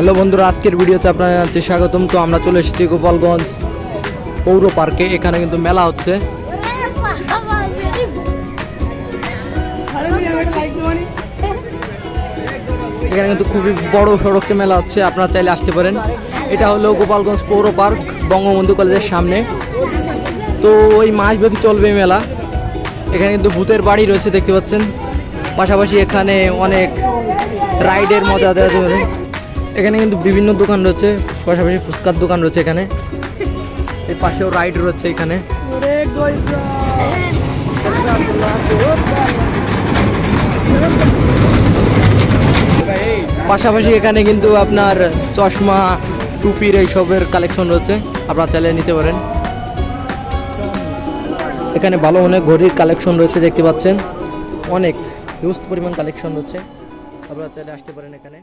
Hello বন্ধুরা, আজকের ভিডিওতে আপনাদের জানাচ্ছি স্বাগতম। তো আমরা চলে এসেছি গোপালগঞ্জ পৌর পার্কে। এখানে কিন্তু মেলা হচ্ছে। এখানে কিন্তু খুবই বড় সড়কে মেলা হচ্ছে, আপনারা চাইলে আসতে পারেন। এটা হলো গোপালগঞ্জ পৌর পার্ক, বঙ্গবন্ধু কলেজের সামনে। তো ওই মাসব্যাপী চলবে মেলা। এখানে কিন্তু ভূতের বাড়ি রয়েছে, দেখতে পাচ্ছেন। পাশাপাশি এখানে অনেক রাইডের মজা দেওয়া যাবে। এখানে কিন্তু বিভিন্ন দোকান রয়েছে, পাশাপাশি ফুচকার দোকান রয়েছে এখানে। এর পাশেও রাইড রয়েছে এখানে। পাশাপাশি এখানে কিন্তু আপনার চশমা, টুপির এইসবের কালেকশন রয়েছে, আপনারা চাইলে নিতে পারেন। এখানে ভালো অনেক ঘড়ির কালেকশন রয়েছে, দেখতে পাচ্ছেন। অনেক, হিউজ পরিমাণ কালেকশন রয়েছে। আপনারা চাইলে আসতে পারেন এখানে।